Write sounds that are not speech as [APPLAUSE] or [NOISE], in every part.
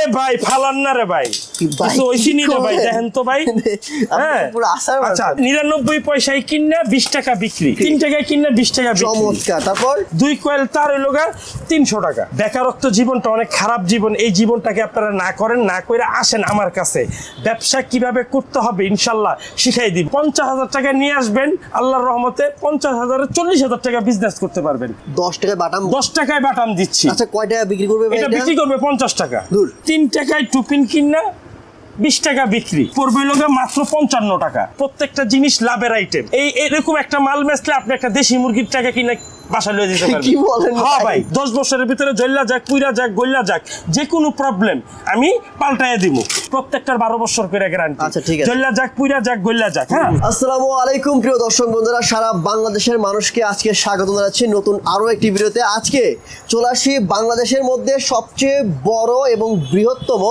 আরে ভাই ফালান না রে ভাই। কিছু ওইসি নি ভাই দেখেন তো ভাই হ্যাঁ। আচ্ছা নিরানব্বই পয়সায় কিনা বিশ টাকা বিক্রি। তিন টাকায় কিনা বিশ টাকা চমৎকার। তারপর? দুই কয়েল তার হইল গা তিনশো টাকা। বেকারত্ব জীবনটা অনেক খারাপ জীবন। এই জীবনটাকে আপনারা না করেন না করে আসেন আমার কাছে। ব্যবসা কীভাবে করতে হবে ইনশাল্লাহ শিখাই দিই পঞ্চাশ হাজার টাকা নিয়ে আসবেন আল্লাহর রহমতে পঞ্চাশ হাজারে চল্লিশ হাজার টাকা বিজনেস করতে পারবেন। দশ টাকায় বাটাম দশ টাকায় বাটাম দিচ্ছি। আচ্ছা কয় টাকা বিক্রি করবে এটা? বিক্রি করবে পঞ্চাশ টাকা। দূর। তিন টাকায় টুপিন কিনা বিশ টাকা বিক্রি। পড়বে লোকে মাত্র পঞ্চান্ন টাকা। প্রত্যেকটা জিনিস লাভের আইটেম এই এরকম একটা মাল বেচলে আপনি একটা দেশি মুরগির টাকা কিনে বাসা লয়ে যেতে [LAUGHS] পারবেন। কি বলেন হ্যাঁ ভাই? ভাই দশ বছরের ভিতরে জল্লা যাক কুইরা যাক গল্লা যাক যে কোনো প্রবলেম আমি পাল্টাইয়া দিব। প্রত্যেকটার বারো বছর করে গ্যারান্টি আচ্ছা, ঠিক আছে। জল্লা যাক পুইরা যাক গল্লা যাক হ্যাঁ? আসসালামু আলাইকুম প্রিয় দর্শক বন্ধুরা। সারা বাংলাদেশের মানুষকে আজকে স্বাগত জানাচ্ছি নতুন আরও একটি ভিডিওতে। আজকে চলে আসি বাংলাদেশের মধ্যে সবচেয়ে বড় এবং বৃহত্তম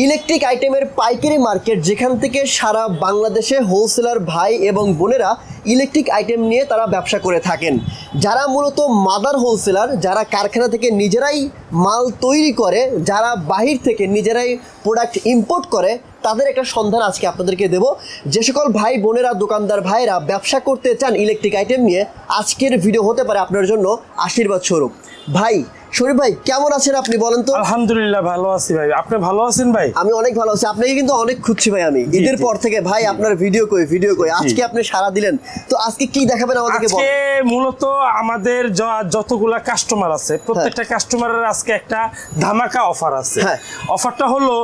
ইলেকট্রিক আইটেমের পাইকারি মার্কেট, যেখান থেকে সারা বাংলাদেশে হোলসেলার ভাই এবং বোনেরা ইলেকট্রিক আইটেম নিয়ে তারা ব্যবসা করে থাকেন। যারা মূলত মাদার হোলসেলার যারা কারখানা থেকে নিজেরাই মাল তৈরি করে, যারা বাহির থেকে নিজেরাই প্রোডাক্ট ইম্পোর্ট করে, তাদের একটা সন্ধান আজকে আপনাদেরকে দেব। যে সকল ভাই বোনেরা, দোকানদার ভাইরা ব্যবসা করতে চান ইলেকট্রিক আইটেম নিয়ে, আজকের ভিডিও হতে পারে আপনার জন্য আশীর্বাদ স্বরূপ। ভাই শরীফ ভাই কেমন আছেন আপনি বলেন তো? আলহামদুলিল্লাহ ভালো আছি ভাই। আপনি ভালো আছেন ভাই? আমি অনেক ভালো আছি। আপনাকে কিন্তু অনেক খুঁজছি ভাই আমি। ঈদের পর থেকে ভাই আপনার ভিডিও কই ভিডিও কই? আজকে আপনি সারা দিলেন। তো আজকে কি দেখাবেন আমাদেরকে আজকে মূলত আমাদের যতগুলা কাস্টমার আছে প্রত্যেকটা কাস্টমারের আজকে একটা ধামাকা অফার আছে। হ্যাঁ। অফারটা হলো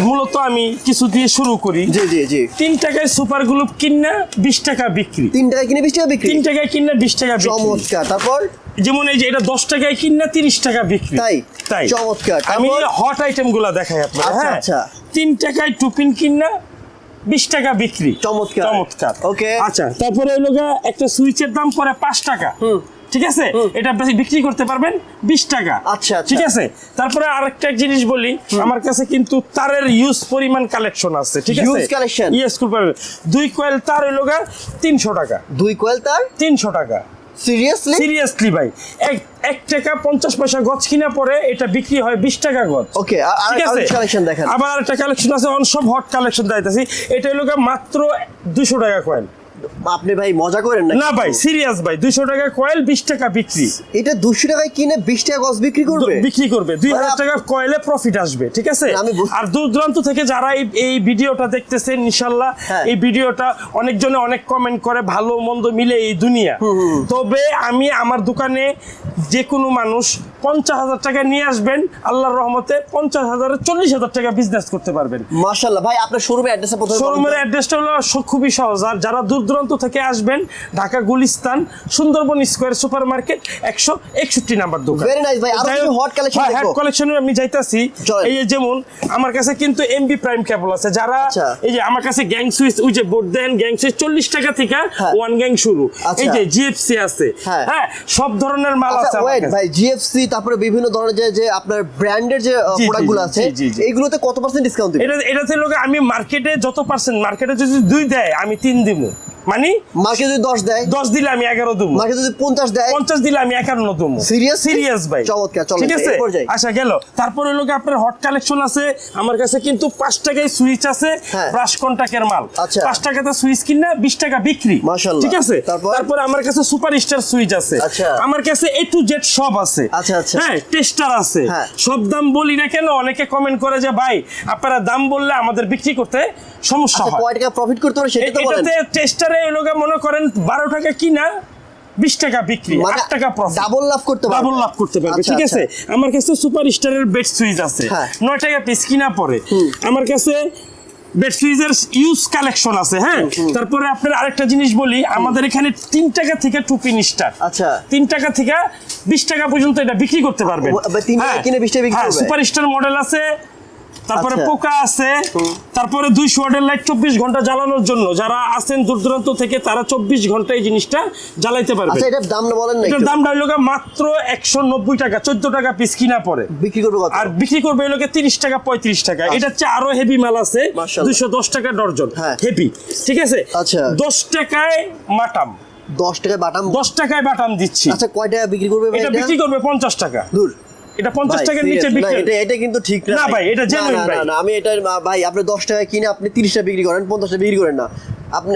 মূলত আমি কিছু দিয়ে শুরু করি। জি জি জি। তিন টাকায় সুপার গ্লুপ কিনা বিশ টাকা বিক্রি। তিন টাকা কিনে বিশ টাকা বিক্রি? তিন টাকায় কিনা বিশ টাকা চমৎকার। তারপর? যেমন এই যে এটা দশ টাকায় কিনা তিরিশ টাকা বিক্রি। তাই? তাই। চমৎকার। আমি? হট আইটেমগুলা দেখাই আপনার আচ্ছা, হ্যাঁ? আচ্ছা। তিন টাকায় টুপিন কিনা বিশ টাকা বিক্রি। চমৎকার। চমৎকার। Okay. আচ্ছা তারপরে হলো গা একটা সুইচের দাম পরে পাঁচ টাকা। ঠিক আছে? এটা বেশি বিক্রি করতে পারবেন বিশ টাকা। আচ্ছা, আচ্ছা। ঠিক আছে? তারপরে আরেকটা জিনিস বলি আমার কাছে কিন্তু তারের ইউজ পরিমাণ কালেকশন আছে ঠিক আছে? Huge collection? ইয়েস দুই কয়েল তার হলো গা তিনশো টাকা। দুই কোয়েল তার? তিনশো টাকা। সিরিয়াসলি সিরিয়াসলি ভাই। এক এক টাকা পঞ্চাশ পয়সা গছ কিনা পরে এটা বিক্রি হয় বিশ টাকা গছ। ওকে আর ঠিক আছে? কালেকশন দেখেন। আবার একটা কালেকশন আছে অন সব হট কালেকশন দিতেছি এটা হলো মাত্র দুশো টাকা কয়েল আপনি ভাই মজা করেন না না ভাই সিরিয়াস ভাই দুশো টাকা কয়েল বিশ টাকা বিক্রি। এটা দুশো টাকায় কিনে বিশ টাকা গজ বিক্রি করবে? বিক্রি করবে দুই হাজার মানে আপ- টাকা কয়েলে প্রফিট আসবে ঠিক আছে? আর দূর দূরান্ত থেকে যারা এই- ভিডিওটা দেখতেছেন ইনশাল্লাহ হ্যাঁ। এই ভিডিওটা অনেকজনে অনেক কমেন্ট করে ভালো মন্দ মিলে এই দুনিয়া। তবে আমি আমার দোকানে যে কোনো মানুষ পঞ্চাশ হাজার টাকা নিয়ে আসবেন আল্লাহর রহমতে পঞ্চাশ হাজারে চল্লিশ হাজার টাকা বিজনেস করতে পারবেন। মাশাআল্লাহ ভাই আপনার শোরুমে অ্যাড্রেসটা শোরুমের অ্যাড্রেসটা হলো খুবই সহজ আর যারা দূর দূরান্ত থেকে আসবেন Dhaka Gulistan Sundarban square super market একশো একষট্টি নাম্বার দোকান আমি যাইতাছি এই যেমন আমার কাছে কিন্তু এমবি প্রাইম কেবল আছে যারা আচ্ছা। এই যে আমার কাছে গ্যাং সুইচ ওই যে বোর্ড দেন গ্যাং সুইচ চল্লিশ টাকা থেকে। ওয়ান গ্যাং শুরু আচ্ছা। এই যে জিএফসি আছে হ্যাঁ। হ্যাঁ সব ধরনের মাল আছে আচ্ছা ওয়েট ভাই জিএফসি তারপরে বিভিন্ন ধরনের যে যে আপনার ব্র্যান্ডের যে প্রোডাক্টগুলো আছে জি, জি। এইগুলোতে কত পার্সেন্ট ডিসকাউন্ট দিবেন এটা এটাতে লোক আমি মার্কেটে যত পার্সেন্ট মার্কেটে যদি দুই দেয় আমি তিন দিব মানে? মার্কেট যদি দশ দেয়? দশ দিলে আমি এগারো দেবো মার্কেট যদি পঞ্চাশ দেয়? পঞ্চাশ দিলে আমি একান্ন দেবো Seriously? সিরিয়াস ভাই। চমৎকার, চলো, ঠিক আছে? আচ্ছা গেল। তারপরে হলো আপনার হট কালেকশন আছে। আমার কাছে কিন্তু পাঁচ টাকায় সুইচ আছে। হ্যাঁ। ব্রাশ কন্টাক্টের মাল। আচ্ছা। পাঁচ টাকাতে সুইচ কিনা বিশ টাকা বিক্রি। ঠিক আছে? তারপর? তারপরে আমার কাছে সুপার স্টার সুইচ আছে। আচ্ছা। আমার কাছে এ টু জেড সব আছে। আচ্ছা, আচ্ছা। হ্যাঁ টেস্টার আছে। হ্যাঁ। সব দাম বলি না কেন? অনেকে কমেন্ট করে যে ভাই আপনারা দাম বললে আমাদের বিক্রি করতে সমস্যা আচ্ছা হয়। কয় টাকা প্রফিট করতে পারে সেটা তো বলেন। এটাতে টেস্টারে এলোকে মনে করেন বারো টাকা কিনা বিশ টাকা বিক্রি মানে আট টাকা প্রফিট ডাবল লাভ করতে পারবে। ডাবল লাভ করতে পারবে আচ্ছা, ঠিক আছে? আচ্ছা। আমার কাছে সুপার স্টারের বেড সুইচ আছে। হ্যাঁ। নয় টাকা পিস কিনা পরে। আমার কাছে বেড সুইচের ইউজ কালেকশন আছে হ্যাঁ? তারপরে আপনার আরেকটা জিনিস বলি আমাদের এখানে তিন টাকা থেকে টুপিন স্টার আচ্ছা। তিন টাকা থেকে বিশ টাকা পর্যন্ত এটা বিক্রি করতে পারবেন। ও, আবার তিন টাকা কিনে 20 টাকা বিক্রি করবে? সুপার স্টার মডেল আছে তারপরে আচ্ছা। পোকা আছে। তারপরে দুইশো ওয়াটের লাইট চব্বিশ ঘণ্টা জ্বালানোর জন্য যারা আছেন দূর দূরান্ত থেকে তারা চব্বিশ ঘণ্টা এই জিনিসটা জ্বালাইতে পারবে। আচ্ছা এটার দাম বলেন এটার একটু। দাম মাত্র একশো নব্বই টাকা চোদ্দ টাকা পিস কিনা পরে বিক্রি করবে আর বিক্রি করবে এলোকে তিরিশ টাকা পঁয়ত্রিশ টাকা। এটা হচ্ছে আরও হেভি মাল আছে। দুইশো দশ টাকা ডর্জন। হ্যাঁ। হেভি ঠিক আছে? আচ্ছা। দশ টাকায় মাটাম। দশ টাকায় বাটাম? দশ টাকায় বাটাম দিচ্ছি। আচ্ছা কয় টাকা বিক্রি করবে এটা এটা? বিক্রি করবে পঞ্চাশ টাকা। দূর। এটা পঞ্চাশ ভাই, টাকার নিচে বিক্রি এটা এটা কিন্তু ঠিক না না ভাই, এটা না, genuine না, ভাই। না, আমি এটা ভাই আপনি দশ টাকা কিনে আপনি তিরিশটা বিক্রি করেন পঞ্চাশটা বিক্রি করেন না। আপনি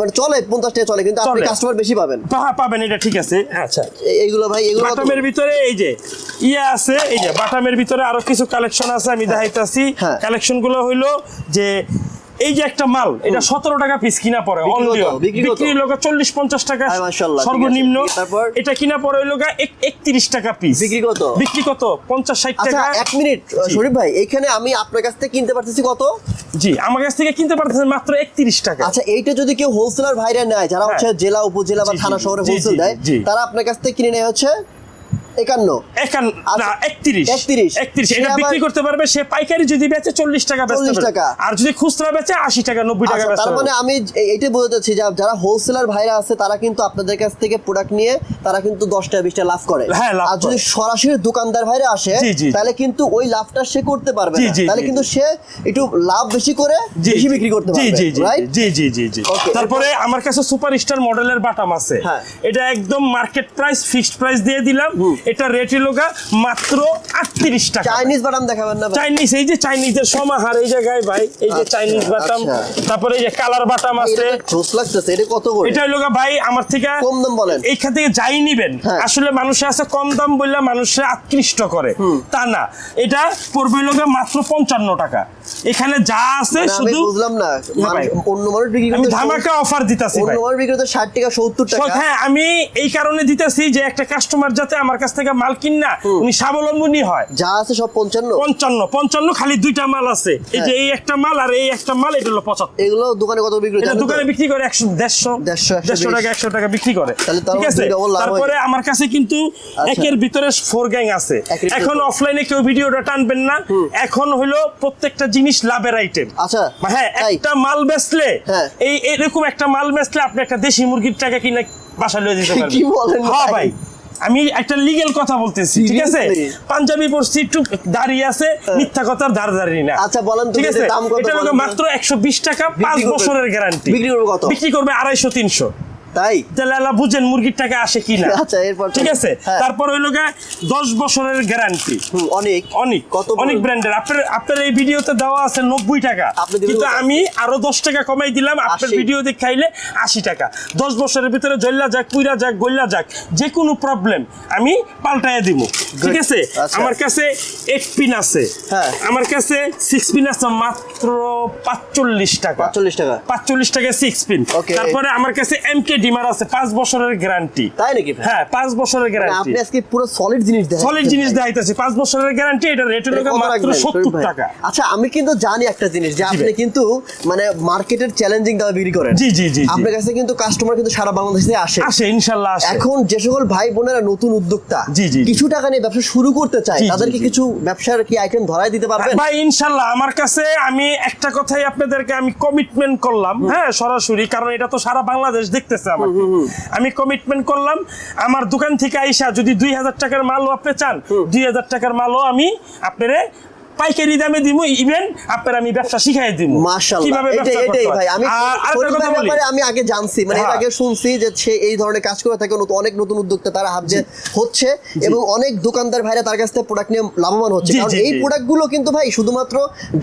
মানে চলে পঞ্চাশ টাকা চলে কিন্তু আপনি কাস্টমার বেশি পাবেন। হ্যাঁ পাবেন এটা ঠিক আছে। আচ্ছা। এইগুলো ভাই এগুলো বাটামের ভিতরে এই যে ইয়ে আছে এই যে বাটামের ভিতরে আরও কিছু কালেকশন আছে আমি দেখাইতাছি। হ্যাঁ। কালেকশনগুলো হইল যে এই যে একটা মাল এটা সতেরো টাকা পিস কিনা পড়ে বিক্রি লোক চল্লিশ পঞ্চাশ টাকা। সর্বনিম্ন। তারপর? এটা কিনা পড়ে হইল একত্রিশ টাকা পিস বিক্রি কত? বিক্রি কত? পঞ্চাশ ষাট আচ্ছা টাকা। এক মিনিট শরীফ ভাই এখানে আমি আপনার কাছ থেকে কিনতে পারতেছি কত? জি আমার কাছ থেকে কিনতে পারতেছেন মাত্র একত্রিশ টাকা। আচ্ছা এইটা যদি কেউ হোলসেলার ভাইরা নেয় যারা হচ্ছে জেলা উপজেলা বা হ্যাঁ। থানা শহরে হোলসেল দেয় তারা আপনার কাছ থেকে কিনে নেয় হচ্ছে একান্ন। একান আচ্ছা, না একত্রিশ। 31 একত্রিশ এটা বিক্রি করতে পারবে সে পাইকারি যদি বেচে চল্লিশ টাকা বেচতে 40 পারবে। টাকা। আর যদি খুচরা বেচে আশি টাকা নব্বই টাকা আচ্ছা, তার মানে আমি এ- এইটাই বলতে চাচ্ছি যে যারা হোলসেলার ভাইরা আছে তারা কিন্তু আপনাদের কাছ থেকে প্রোডাক্ট নিয়ে তারা কিন্তু দশ টাকা বিশ টাকা লাভ করে। হ্যাঁ, আর যদি সরাসরি দোকানদার ভাইরা আসে। তাহলে কিন্তু ওই লাভটা সে করতে পারবে তাহলে কিন্তু সে একটু লাভ বেশি করে বেশি বিক্রি করতে জি, পারবে জি, জি, জি, জি, জি, জি। তারপরে আমার কাছে সুপার স্টার মডেলের বাটাম আছে। হ্যাঁ। এটা একদম মার্কেট প্রাইস ফিক্সড প্রাইস দিয়ে দিলাম। এটা রেট লোকা মাত্র আটত্রিশ টাকা। চাইনিজ বাদাম দেখাবেন না চাইনিজ এই যে চাইনিজের সমাহার এই জায়গায় ভাই এই যে আচ্ছা, চাইনিজ বাটাম আচ্ছা। তারপরে এই যে কালার বাটাম আছে। লাগতেছে এটা কত করে? এটা হলো ভাই আমার থেকে কম দাম বলেন। এইখান থেকে যাই নিবেন। হ্যাঁ। আসলে মানুষের আছে কম দাম বললে মানুষের আকৃষ্ট করে। তা না এটা পড়বে হলো মাত্র পঞ্চান্ন টাকা। এখানে যা আছে মানে শুধু বুঝলাম না। মানুষ- অন্য মানুষ বিক্রি আমি ধামাকা অফার দিতাছি অন্য মানুষ বিক্রি করতে ষাট টাকা সত্তর টাকা। হ্যাঁ আমি এই কারণে দিতেছি যে একটা কাস্টমার যাতে আমার কাছ থেকে মাল কিন না উনি স্বাবলম্বনী হয়। যা আছে সব পঞ্চান্ন। পঞ্চান্ন পঞ্চান্ন খালি দুইটা মাল আছে। এই যে এই একটা মাল আর এই একটা মাল এটা হলো পঁচাত্তর। এগুলো দোকানে কত বিক্রি এটা দোকানে বিক্রি করে একশো দেড়শো দেড়শো, দেড়শো টাকা একশো টাকা বিক্রি করে। ঠিক আছে? হয়ে। তারপরে আমার কাছে কিন্তু একের ভিতরে ফোর গ্যাং আছে। এখন অফলাইনে কেউ ভিডিওটা টানবেন না। এখন হলো প্রত্যেকটা জিনিস লাভের আইটেম আচ্ছা হ্যাঁ একটা মাল বেচলে হ্যাঁ। এই এরকম একটা মাল বেচলে আপনি একটা দেশি মুরগির টাকা কিনে বাসা লয়ে দিতে [LAUGHS] পারবেন। কি বলেন হ্যাঁ ভাই? আমি একটা লিগেল কথা বলতেছি ঠিক আছে? পাঞ্জাবি পড়ছি একটু দাঁড়িয়ে আছে মিথ্যা কথার দাঁড় দাঁড়িয়ে না। আচ্ছা, বলেন ঠিক আছে? দাম কত এটা মাত্র একশো বিশ টাকা পাঁচ বছরের গ্যারান্টি বিক্রি করবে কত? বিক্রি করবে আড়াইশো তিনশো। তাই? তাহলে আল্লাহ বুঝেন মুরগির টাকা আসে কি না [LAUGHS] আচ্ছা, এরপর ঠিক আছে? হ্যাঁ। তারপর হইল গা দশ বছরের গ্যারান্টি অনেক। অনেক। কত অনেক ব্র্যান্ডের আপনার আপনার এই ভিডিওতে দেওয়া আছে নব্বই টাকা। কিন্তু আমি আরও দশ টাকা কমাই দিলাম আপনার 80 ভিডিও দেখাইলে আশি টাকা। দশ বছরের ভিতরে জল্লা যাক কুইরা যাক গল্লা যাক যে কোনো প্রবলেম আমি পাল্টাইয়া দিব। ঠিক আছে? আচ্ছা। আমার কাছে এইট পিন আছে। হ্যাঁ। আমার কাছে সিক্স পিন আছে মাত্র পাঁচচল্লিশ টাকা। পাঁচচল্লিশ টাকা। পাঁচচল্লিশ টাকা সিক্স পিন তারপরে আমার কাছে এম কে ডিমার আছে পাঁচ বছরের গ্যারান্টি তাই নাকি হ্যাঁ পাঁচ বছরের মানে গ্যারান্টি আপনি আজকে পুরো সলিড জিনিস দেখেন সলিড জিনিস দেখাইতেছি পাঁচ বছরের গ্যারান্টি এটা রেট হলো মাত্র সত্তর টাকা। আচ্ছা আমি কিন্তু জানি একটা জিনিস যে আপনি কিন্তু মানে মার্কেটের চ্যালেঞ্জিং দামে বিক্রি করেন। জি, জি, জি। আপনার কাছে কিন্তু কাস্টমার কিন্তু সারা বাংলাদেশ থেকে আসে। আসে ইনশাল্লাহ আসে। এখন যে সকল ভাই বোনেরা নতুন উদ্যোক্তা জি, জি। কিছু টাকা নিয়ে ব্যবসা শুরু করতে চায় তাদেরকে কিছু ব্যবসার কি আইটেম ধরাই দিতে পারবেন? ভাই ইনশাল্লাহ আমার কাছে আমি একটা কথাই আপনাদেরকে আমি কমিটমেন্ট করলাম। হ্যাঁ সরাসরি কারণ এটা তো সারা বাংলাদেশ দেখতেছে আমাকে। আমি কমিটমেন্ট করলাম আমার দোকান থেকে আইসা যদি দুই হাজার টাকার মালও আপনি চান দুই হাজার টাকার মালও আমি আপনারে পাইকারি দামে দিব ইভেন আপনার আমি ব্যবসা শিখাই দিব কীভাবে এটাই। ভাই আমি ব্যাপারে আগে জানছি মানে এর হ্যাঁ। আগে শুনছি যে সে এই ধরনের কাজ করে থাকে অনেক নতুন উদ্যোক্তা তারা যে হচ্ছে এবং অনেক দোকানদার ভাইরা তার কাছ থেকে প্রোডাক্ট নিয়ে লাভবান হচ্ছে। কারণ এই প্রোডাক্টগুলো কিন্তু ভাই শুধুমাত্র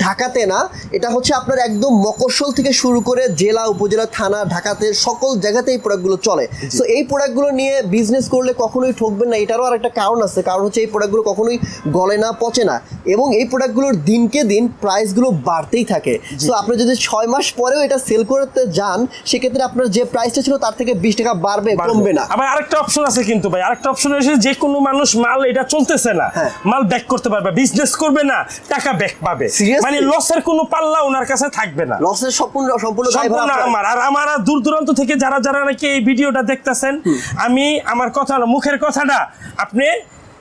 ঢাকাতে না এটা হচ্ছে আপনার একদম মকরশল থেকে শুরু করে জেলা উপজেলা থানা ঢাকাতে সকল জায়গাতে এই প্রোডাক্টগুলো চলে। তো এই প্রোডাক্টগুলো নিয়ে বিজনেস করলে কখনোই ঠকবেন না এটারও আর একটা কারণ আছে। কারণ হচ্ছে এই প্রোডাক্টগুলো কখনোই গলে না পচে না। এবং এই প্রোডাক্টগুলোর দিনকে দিন প্রাইসগুলো বাড়তেই থাকে। তো আপনি যদি ছয় মাস পরেও এটা সেল করতে যান সেক্ষেত্রে আপনার যে প্রাইসটা ছিল তার থেকে বিশ টাকা বাড়বে কমবে না। আবার আরেকটা অপশন আছে কিন্তু ভাই আরেকটা অপশন হয়েছে যে কোনো মানুষ মাল এটা চলতেছে না। হ্যাঁ। মাল ব্যাক করতে পারবে বিজনেস করবে না টাকা ব্যাক পাবে। মানে লসের কোনো পাল্লা ওনার কাছে থাকবে না। লসের সম্পূর্ণ সম্পূর্ণ আমার। আর আমার দূর দূরান্ত থেকে যারা যারা নাকি এই ভিডিওটা দেখতেছেন আমি আমার কথা মুখের কথাটা আপনি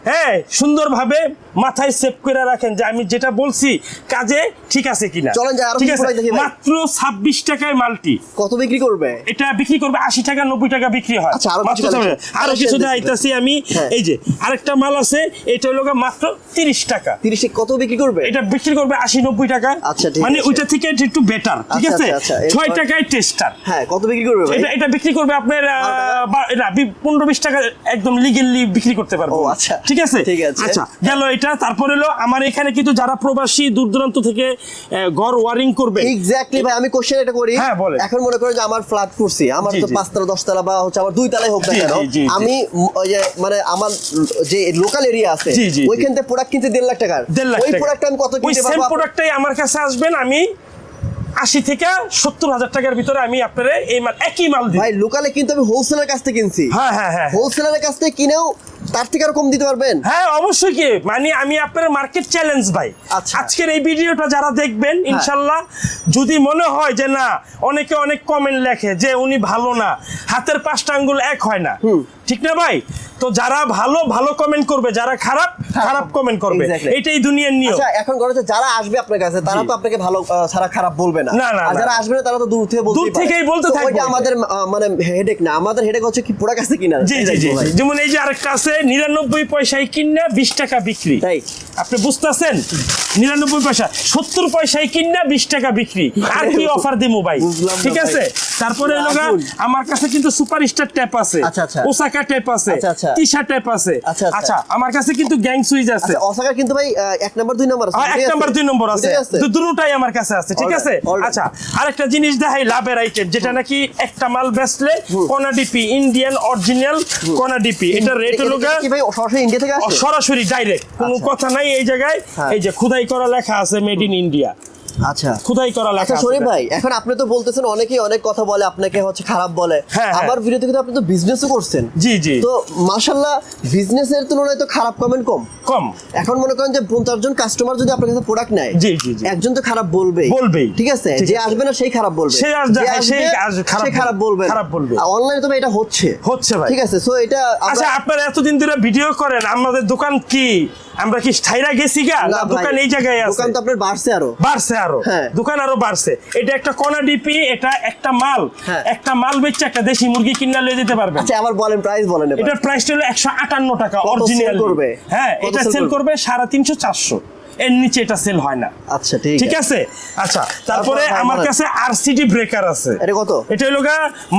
হ্যাঁ সুন্দরভাবে মাথায় সেভ করে রাখেন যে আমি যেটা বলছি কাজে ঠিক আছে কিনা। চলেন যাই, আরও ঠিক আছে? দেখি মাত্র ছাব্বিশ টাকায় মালটি। কত বিক্রি করবে? এটা বিক্রি করবে আশি টাকা নব্বই টাকা বিক্রি হয়। আচ্ছা, আরও কিছু। দেখাইতেছি আমি। হ্যাঁ। এই যে আরেকটা মাল আছে এটা হলো মাত্র তিরিশ টাকা। তিরিশে কত বিক্রি করবে? এটা বিক্রি করবে আশি নব্বই টাকা। আচ্ছা, ঠিক মানে ওইটা থেকে এটা একটু বেটার ঠিক আচ্ছা, আছে? আচ্ছা, আচ্ছা, ছয় টাকায় টেস্টার হ্যাঁ কত বিক্রি করবে এটা এটা বিক্রি করবে আপনার বি- পনেরো বিশ টাকা একদম লিগেলি বিক্রি করতে পারব। আচ্ছা। ঠিক আছে? ঠিক আছে। আচ্ছা গেল এটা তারপরে হলো আমার এখানে কিন্তু যারা প্রবাসী দূর দূরান্ত থেকে ঘর ওয়ারিং করবে এক্স্যাক্টলি ভাই আমি কোশ্চেন এটা করি হ্যাঁ, বলেন। এখন মনে করেন যে আমার ফ্ল্যাট করছি আমার তো। পাঁচতলা দশতলা বা হচ্ছে আমার দুই তলায় হোক না কেন। আমি মানে আমার যে লোকাল এরিয়া আছে। ওইখান থেকে প্রোডাক্ট কিনতে দেড় লাখ টাকার দেড় লাখ ওই প্রোডাক্ট আমি কত কিনতে পারব প্রোডাক্টটাই আমার কাছে আসবেন আমি আশি থেকে সত্তর হাজার টাকার ভিতরে আমি আপনারে এই মাল একই মাল দিই ভাই লোকালে কিন্তু আমি হোলসেলের কাছ থেকে কিনছি হ্যাঁ হ্যাঁ হ্যাঁ হোলসেলের কাছ থেকে কিনেও তার থেকে আর কম দিতে পারবেন? হ্যাঁ অবশ্যই কি? মানে আমি আপনার মার্কেট চ্যালেঞ্জ ভাই। আচ্ছা। আজকের এই ভিডিওটা যারা দেখবেন ইনশাল্লাহ যদি মনে হয় যে না অনেকে অনেক কমেন্ট লেখে যে উনি ভালো না হাতের পাঁচটা আঙ্গুল এক হয় না। ঠিক না ভাই? তো যারা ভালো ভালো কমেন্ট করবে যারা খারাপ খারাপ কমেন্ট করবে। এটাই দুনিয়ার নিয়ম। আচ্ছা এখন কথা হচ্ছে যারা আসবে আপনার কাছে তারা তো আপনাকে ভালো ছাড়া খারাপ বলবে না। না, না, আর যারা আসবে না তারা তো দূর থেকে বলতে দূর থেকেই বলতে থাকবে। ওইটা। আমাদের মানে হেডেক না আমাদের হেডেক হচ্ছে কি পুরা কাছে কিনা জি জি জি। যেমন এই যে আরেকটা আছে নিরানব্বই পয়সায় কিনা বিশ টাকা বিক্রি। তাই। আপনি বুঝতেছেন? নিরানব্বই পয়সা সত্তর পয়সায় কিনা বিশ টাকা বিক্রি। আর কি [LAUGHS] অফার দিব ভাই? ঠিক আছে? তারপরে হলো গা, রাহুল। আমার কাছে কিন্তু সুপার স্টার ট্যাপ আছে। আচ্ছা, আচ্ছা। ওসাকা ট্যাপ আছে। আচ্ছা, আচ্ছা। টিশা আছে। আচ্ছা, আচ্ছা। আচ্ছা আমার কাছে কিন্তু গ্যাং সুইচ আছে। আচ্ছা অসাকার কিন্তু ভাই এক নাম্বার দুই নাম্বার আছে আর এক নাম্বার? দুই নম্বর আছে। দুটোটাই আমার কাছে আছে ঠিক আছে? আচ্ছা আরেকটা জিনিস দেখাই লাভের আইটেম যেটা নাকি একটা মাল বেচলে কোনা ডিপি ইন্ডিয়ান অরিজিনাল কোনা ডিপি এটা রেট হলো কি ভাই সরাসরি ইন্ডিয়া থেকে আসে? সরাসরি ডাইরেক্ট কোনো আচ্ছা। কথা নাই এই জায়গায়। হ্যাঁ। এই যে খুদাই করা লেখা আছে মেড ইন ইন্ডিয়া আচ্ছা। খুদাই করা লেখা আচ্ছা শরীফ ভাই এখন আপনি তো বলতেছেন অনেকেই অনেক কথা বলে আপনাকে হচ্ছে খারাপ বলে। হ্যাঁ, হ্যাঁ। আমার ভিডিওতে কিন্তু আপনি তো বিজনেসও করছেন। জি জি। তো মাশাল্লাহ বিজনেসের তুলনায় তো খারাপ কমেন্ট কম। কম। এখন মনে করেন যে জন কাস্টমার যদি আপনার কাছে প্রোডাক্ট নেয় জি, জি। একজন তো খারাপ বলবেই। বলবেই। ঠিক আছে? যে আসবে না সেই খারাপ বলবে। সে আস- হ্যাঁ, সেই আসবে, খারাপ বলবে। খারাপ বলবে। অনলাইনে তবে এটা হচ্ছে। হচ্ছে ভাই। ঠিক আছে? সো এটা আচ্ছা আপনারা এতদিন ধরে ভিডিও করেন আমাদের দোকান কি? আমরা কি স্থায়ীরা গেছি গা? না দোকান এই জায়গায় আছে? দোকান তো আপনার বাড়ছে আরও। বাড়ছে আরও। হ্যাঁ। দোকান আরও বাড়ছে এটা একটা কনা ডিপি এটা একটা মাল হ্যাঁ। একটা মাল বেচছে একটা দেশি মুরগি কিনা লয়ে যেতে পারবে আচ্ছা আবার বলেন প্রাইস বলেন এটা এটার প্রাইসটা হলো একশো আটান্ন টাকা কত অরিজিনাল করবে? হ্যাঁ এটা সেল করবে? করবে সাড়ে তিনশো চারশো এর নিচে এটা সেল হয় না। আচ্ছা ঠিক ঠিক আছে? আচ্ছা তারপরে আমার কাছে আরসিডি ব্রেকার আছে। এটা কত? এটা হলো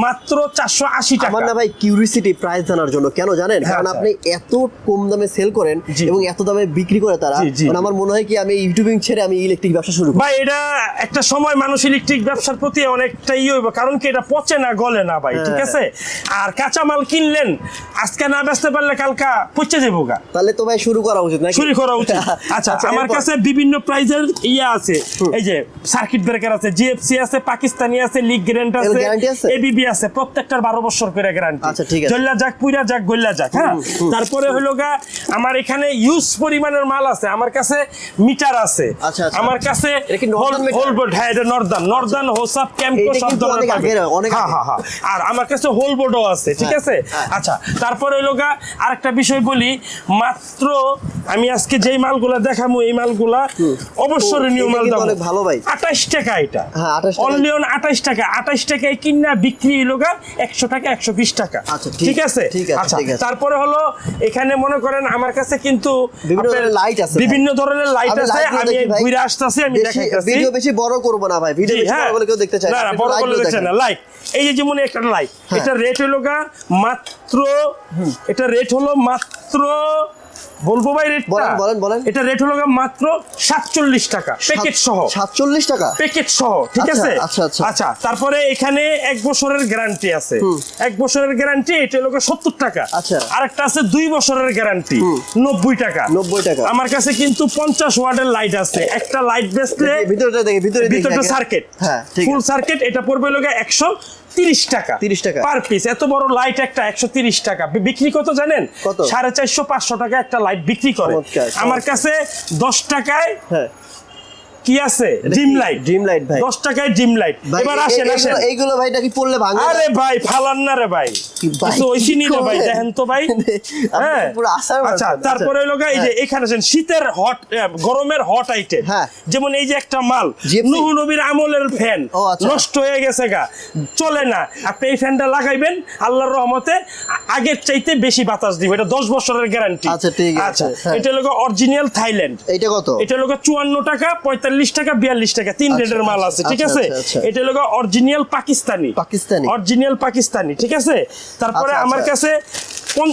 মাত্র চারশো আশি টাকা। আমার না ভাই কিউরিসিটি প্রাইস জানার জন্য কেন জানেন? হ্যাঁ, কারণ আচ্ছা। আপনি এত কম দামে সেল করেন এবং এত দামে বিক্রি করে তারা। মানে আমার মনে হয় কি আমি ইউটিউবিং ছেড়ে আমি ইলেকট্রিক ব্যবসা শুরু ভাই এটা একটা সময় মানুষ ইলেকট্রিক ব্যবসার প্রতি অনেকটা ইয়ে হইব কারণ কি এটা পচে না গলে না ভাই ঠিক হ্যাঁ। আছে? আর কাঁচামাল কিনলেন আজকে না বেচতে পারলে কালকা পচে যাব গা। তাহলে তো ভাই শুরু করা উচিত নাকি? চুরি করা উচিত। [LAUGHS] আচ্ছা আমার কাছে বিভিন্ন প্রাইজের ইয়ে আছে। এই যে সার্কিট ব্রেকার আছে জিএফসি আছে পাকিস্তানি আছে লিগ গ্যারান্টি আছে? এবিবি আছে? প্রত্যেকটার বারো বছর করে গ্যারান্টি আচ্ছা, ঠিক আছে। জল্লা যাক পুইরা যাক গল্লা যাক হ্যাঁ? তারপরে হলো গা আমার এখানে ইউজ পরিমাণের মাল আছে। আমার কাছে মিটার আছে। আচ্ছা, আচ্ছা। আমার কাছে? হোলবোর্ড হ্যাঁ এটা নর্দার্ন নর্দার্ন হোসাপ ক্যাম্পো সব ধরনের হ্যাঁ হ্যাঁ হ্যাঁ। আর আমার কাছে হোলবোর্ডও আছে ঠিক হ্যাঁ, আছে? হ্যাঁ। আচ্ছা তারপরে হলো গা আরেকটা বিষয় বলি মাত্র আমি আজকে যেই মালগুলা দেখামু এই মালগুলা অবসরণীয় মাল দাম। অনেক ভালো ভাই। আঠাশ টাকা এটা। হ্যাঁ, 28 টাকা। অনলি অন আঠাশ টাকা। আঠাশ টাকায় কিনা বিক্রি গা একশো টাকা একশো বিশ টাকা। আচ্ছা, ঠিক- আছে? ঠিক আছে, আচ্ছা তারপরে হলো এখানে মনে করেন আমার কাছে কিন্তু বিভিন্ন ধরনের light আছে বিভিন্ন ধরনের লাইট আছে আমি। ঘুরে আসতেছি আমি দেখাইতেছি। ভিডিও বেশি বড় করব না ভাই। ভিডিও বেশি হ্যাঁ। বড় বলে কেউ দেখতে চায় না, না, বড় বলে দেখছে না, লাইট। এই যে যেমন একটা লাইট হ্যাঁ। এটা রেট হলো গা মাত্র এটা রেট হলো মাত্র বলব ভাই রেট বলেন, বলেন, বলেন। এটা রেট হলো মাত্র সাতচল্লিশ টাকা। প্যাকেট সহ। সাতচল্লিশ টাকা? প্যাকেট সহ ঠিক আচ্ছা, আছে? আচ্ছা, আচ্ছা। আচ্ছা তারপরে এখানে এক বছরের গ্যারান্টি আছে। এক বছরের গ্যারান্টি এটা হলো সত্তর টাকা। আচ্ছা। আরেকটা আছে দুই বছরের গ্যারান্টি নব্বই টাকা। 90 টাকা। আমার কাছে কিন্তু পঞ্চাশ ওয়াটের লাইট আছে। একটা লাইট বেচলে ভিতরটা দেখি ভিতরে ভিতরটা সার্কিট হ্যাঁ ঠিক ফুল সার্কিট এটা পড়বে লোকে একশো তিরিশ টাকা। 30 টাকা। পার পিস এত বড় লাইট একটা একশো তিরিশ টাকা। বিক্রি কত জানেন? সাড়ে চারশো পাঁচশো টাকা একটা লাইট বিক্রি করে। আমার কাছে দশ টাকায় হ্যাঁ। কি আছে? Dim light. ডিম লাইট ভাই? দশ টাকায় ডিম লাইট। এবার আসেন আসেন। এইগুলো- ভাই নাকি পড়লে ভাঙে আরে ভাই ফালান না রে ভাই। ভাই, কিছু ওইসি নি ভাই দেখেন তো ভাই। [LAUGHS] হ্যাঁ। পুরো আশার আচ্ছা তারপরে হলো এই যে হ্যাঁ। এখানে আছেন শীতের হট গরমের হট আইটেম হ্যাঁ। যেমন এই যে একটা মাল? নুহু নবীর আমলের ফ্যান আচ্ছা। নষ্ট হয়ে গেছে গা। চলে না। আপনি এই ফ্যানটা লাগাইবেন আল্লাহর রহমতে আগের চাইতে বেশি বাতাস দিবে। এটা দশ বছরের গ্যারান্টি আচ্ছা, ঠিক আছে, আচ্ছা হ্যাঁ। এটা হলো অরিজিনাল থাইল্যান্ড এইটা কত? এটা হলো চুয়ান্ন টাকা পঁয়তাল্লিশ টাকা বিয়াল্লিশ টাকা তিন আচ্ছা, রেটের মাল আচ্ছা, আছে ঠিক আচ্ছা, আছে। এটা হলো অরিজিনাল পাকিস্তানি পাকিস্তানি। অরিজিনাল পাকিস্তানি ঠিক আছে তারপরে আমার। কাছে কোন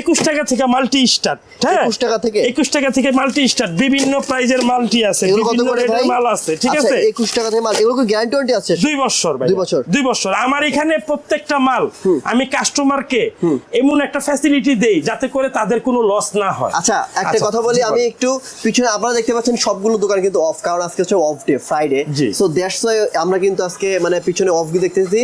একুশ টাকা থেকে মাল্টি স্টার্ট হ্যাঁ? 21 টাকা থেকে? একুশ টাকা থেকে মাল্টি স্টার্ট বিভিন্ন প্রাইজের মাল্টি আছে বিভিন্ন রেটের মাল আছে ঠিক আচ্ছা, আছে? 21 টাকা থেকে মাল এগুলো গ্যারান্টি ওয়ারেন্টি আছে? দুই বছর ভাই দুই বছর। দুই বছর। আমার এখানে প্রত্যেকটা মাল আমি কাস্টমারকে এমন একটা ফ্যাসিলিটি দেই যাতে করে তাদের কোনো লস না হয়। আচ্ছা একটা আচ্ছা, কথা বলি আমি একটু পিছনে আপনারা দেখতে পাচ্ছেন সবগুলো দোকান কিন্তু অফ কারণ আজকে হচ্ছে off day Friday. So that's why আমরা কিন্তু আজকে মানে পিছনে অফ দেখতেছি।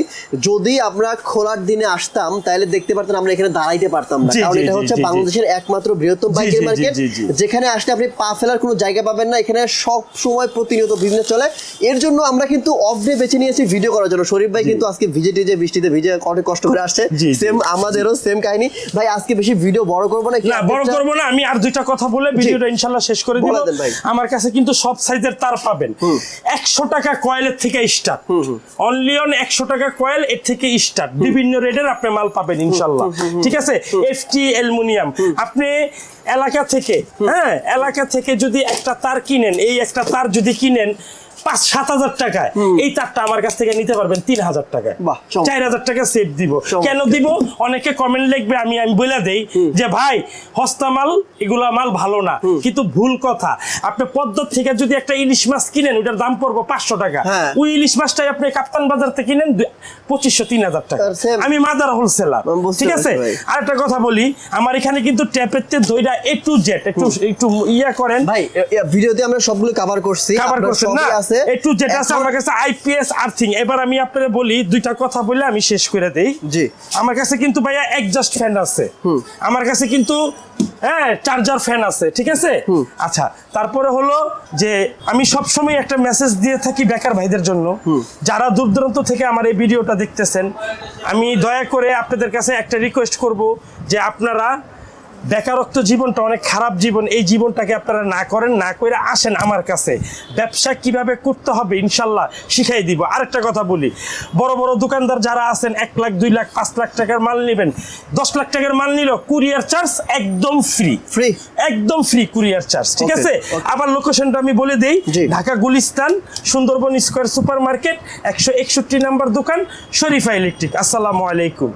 যদি আমরা খোলার দিনে আসতাম তাহলে দেখতে পারতাম আমরা এখানে দাঁড়াইতে পারতাম না। কারণ এটা হচ্ছে। বাংলাদেশের একমাত্র বৃহত্তম বাইকের মার্কেট। যেখানে আসলে আপনি পা ফেলার কোনো জায়গা পাবেন না এখানে সব সময় প্রতিনিয়ত বিজনেস চলে। এর জন্য আমরা কিন্তু অফ ডে বেছে নিয়েছি ভিডিও করার জন্য। শরীফ ভাই কিন্তু আজকে ভিজে টিজে বৃষ্টিতে ভিজে অনেক কষ্ট করে আসছে। সেম আমাদেরও সেম কাহিনী। ভাই আজকে বেশি ভিডিও বড় করব না না বড় করব না আমি আর দুইটা কথা বলে ভিডিওটা শেষ করে দিব। আমার কাছে কিন্তু সব সাইজের তার পাবেন। একশো টাকা কয়েলের থেকে স্টার্ট অনলি অন একশো টাকা কয়েল এর থেকে স্টার্ট বিভিন্ন রেটের আপনি মাল পাবেন ইনশাল্লাহ ঠিক আছে? FT aluminium. আপনি এলাকা থেকে হ্যাঁ এলাকা থেকে যদি একটা তার কিনেন এই একটা তার যদি কিনেন পাঁচ সাত হাজার টাকায়। এই তারটা আমার কাছ থেকে নিতে পারবেন তিন হাজার টাকায় চার হাজার টাকা দিব। কেন দিব? অনেকে কমেন্ট লিখবে আমি আমি বলে দেই যে ভাই হস্তা মাল এগুলা মাল ভালো না। কিন্তু ভুল কথা। আপনি পদ্মর থেকে যদি একটা ইলিশ মাছ কিনেন ওটার দাম পড়ব পাঁচশো টাকা। হ্যাঁ। ওই ইলিশ মাছটাই আপনি কাপ্তান বাজার থেকে কিনেন পঁচিশশো তিন হাজার টাকা। আমি মাদার হোলসেলার ঠিক আছে? ভাই। আরেকটা কথা বলি আমার এখানে কিন্তু ট্যাপের তে দইটা এ টু জেড একটু একটু ইয়া করেন। ভাই ভিডিওতে আমরা সবগুলো কভার করছি। আপনার করছেন না? আছে। এ টু জেড আছে আমার কাছে আইপিএস আর্থিং এবার আমি আপনাদের বলি দুইটা কথা বলে আমি শেষ করে দেই। জি। আমার কাছে কিন্তু ভাইয়া একজাস্ট ফ্যান আছে। আমার কাছে কিন্তু হ্যাঁ চার্জার ফ্যান আছে ঠিক আছে? আচ্ছা তারপরে হলো যে আমি সব সময় একটা মেসেজ দিয়ে থাকি বেকার ভাইদের জন্য। যারা দূর দূরান্ত থেকে আমার এই ভিডিওটা দেখতেছেন আমি দয়া করে আপনাদের কাছে একটা রিকোয়েস্ট করব যে আপনারা বেকারত্ব জীবনটা অনেক খারাপ জীবন। এই জীবনটাকে আপনারা না করেন না করে আসেন আমার কাছে। ব্যবসা কীভাবে করতে হবে ইনশাল্লাহ শিখাই দিব। আরেকটা কথা বলি বড় বড় দোকানদার যারা আছেন এক লাখ দুই লাখ পাঁচ লাখ টাকার মাল নেবেন। দশ লাখ টাকার মাল নিল কুরিয়ার চার্জ একদম ফ্রি। ফ্রি? একদম ফ্রি কুরিয়ার চার্জ ঠিক আছে. আবার লোকেশনটা আমি বলে দেই। Dhaka Gulistan Sundarban square super market একশো একষট্টি নাম্বার দোকান শরীফা ইলেকট্রিক। আসসালামু আলাইকুম।